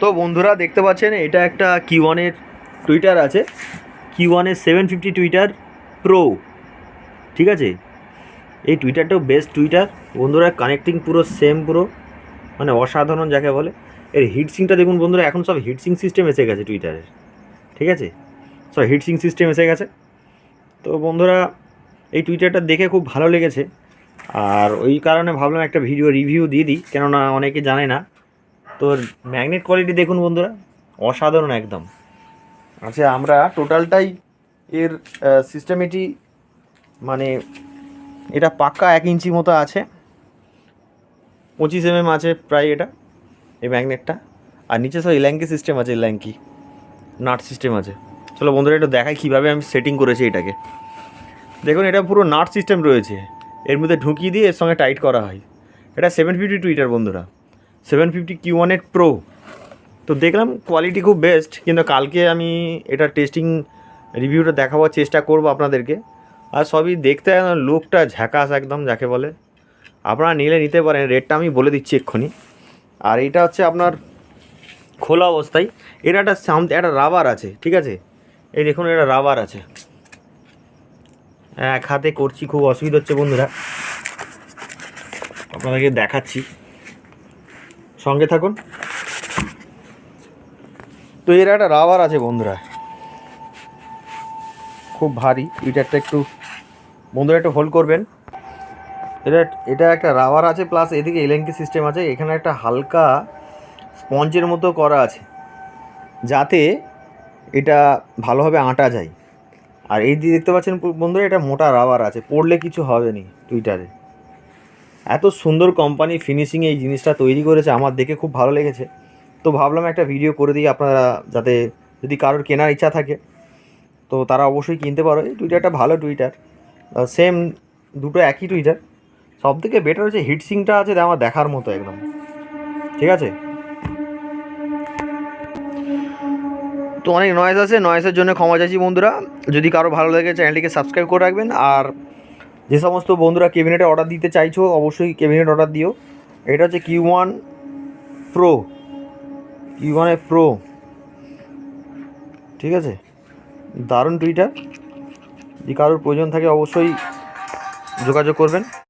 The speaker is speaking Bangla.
তো বন্ধুরা দেখতে পাচ্ছেন, এটা একটা কি ওয়ানের টুইটার আছে। কি ওয়ানের সেভেন ফিফটি টুইটার প্রো ঠিক আছে? এই টুইটারটাও বেস্ট টুইটার বন্ধুরা কানেক্টিং পুরো সেম পুরো মানে অসাধারণ যাকে বলে। এর হিটসিংটা দেখুন বন্ধুরা, এখন সব হিটসিং সিস্টেম এসে গেছে টুইটারের ঠিক আছে? সব হিটসিং সিস্টেম এসে গেছে। তো বন্ধুরা, এই টুইটারটা দেখে খুব ভালো লেগেছে। আর ওই কারণে ভাবলাম একটা ভিডিও রিভিউ দিয়ে দিই, কেননা অনেকে জানে না। তো ম্যাগনেট কোয়ালিটি দেখুন বন্ধুরা, অসাধারণ একদম। আচ্ছা আমরা টোটালটাই এর সিস্টেমেটি মানে এটা পাক্কা এক ইঞ্চি মতো আছে। পঁচিশ এমএম আছে প্রায় এটা, এই ম্যাগনেটটা আর নিচে সব ইল্যাঙ্কি সিস্টেম আছে ইল্যাঙ্কি নাট সিস্টেম আছে। চলো বন্ধুরা, একটু দেখাই কীভাবে আমি সেটিং করেছি এটাকে। দেখুন, এটা পুরো নাট সিস্টেম রয়েছে। এর মধ্যে ঢুকিয়ে দিয়ে এর সঙ্গে টাইট করা হয়। এটা সেভেন ফিফটি টুইটার বন্ধুরা। সেভেন ফিফটি কিউ ওয়ানের প্রো তো দেখলাম কোয়ালিটি খুব বেস্ট কিন্তু কালকে আমি এটা টেস্টিং রিভিউটা দেখাবার চেষ্টা করব আপনাদেরকে। আর সবই দেখতে লুকটা ঝাঁকাস একদম, যাকে বলে। আপনারা নিলে নিতে পারেন রেটটা আমি বলে দিচ্ছি এক্ষুনি। আর এটা হচ্ছে আপনার খোলা অবস্থায়। এটা একটা সাম একটা রাবার আছে, ঠিক আছে? এই দেখুন, এটা রাবার আছে। এক হাতে করছি, খুব অসুবিধা হচ্ছে বন্ধুরা। আপনাদেরকে দেখাচ্ছি। সঙ্গে থাকুন। তো এর একটা রাবার আছে বন্ধুরা। খুব ভারী টুইটারটা একটু বন্ধুরা একটু হোল্ড করবেন। এটা এটা একটা রাবার আছে প্লাস এদিকে এলএনকি সিস্টেম আছে, এখানে একটা হালকা স্পঞ্জের মতো করা আছে, যাতে এটা ভালোভাবে আঁটা যায়। আর এই দিয়ে দেখতে পাচ্ছেন বন্ধুরা, এটা মোটা রাবার আছে, পড়লে কিছু হবে নি টুইটারে এত সুন্দর কোম্পানি ফিনিশিং এই জিনিসটা তৈরি করেছে, আমার দেখে খুব ভালো লেগেছে। তো ভাবলাম একটা ভিডিও করে দিই আপনারা, যাতে যদি কারোর কেনার ইচ্ছা থাকে। তো তারা অবশ্যই কিনতে পারো। এই টুইটারটা ভালো টুইটার সেম দুটো একই টুইটার সব থেকে বেটার হচ্ছে হিটসিংটা আছে আমার দেখার মতো একদম। ঠিক আছে? তো অনেক নয়েজ আছে নয়েজের জন্য ক্ষমা চাইছি বন্ধুরা। যদি কারও ভালো লাগে চ্যানেলটিকে সাবস্ক্রাইব করে রাখবেন। আর যে সমস্ত বন্ধুরা কেবিনেটে অর্ডার দিতে চাইছো, অবশ্যই কেবিনেট অর্ডার দিও। এটা হচ্ছে Q one pro Q one pro ঠিক আছে? দারুণ টুইটার যদি কারোর প্রয়োজন থাকে, অবশ্যই যোগাযোগ করবেন।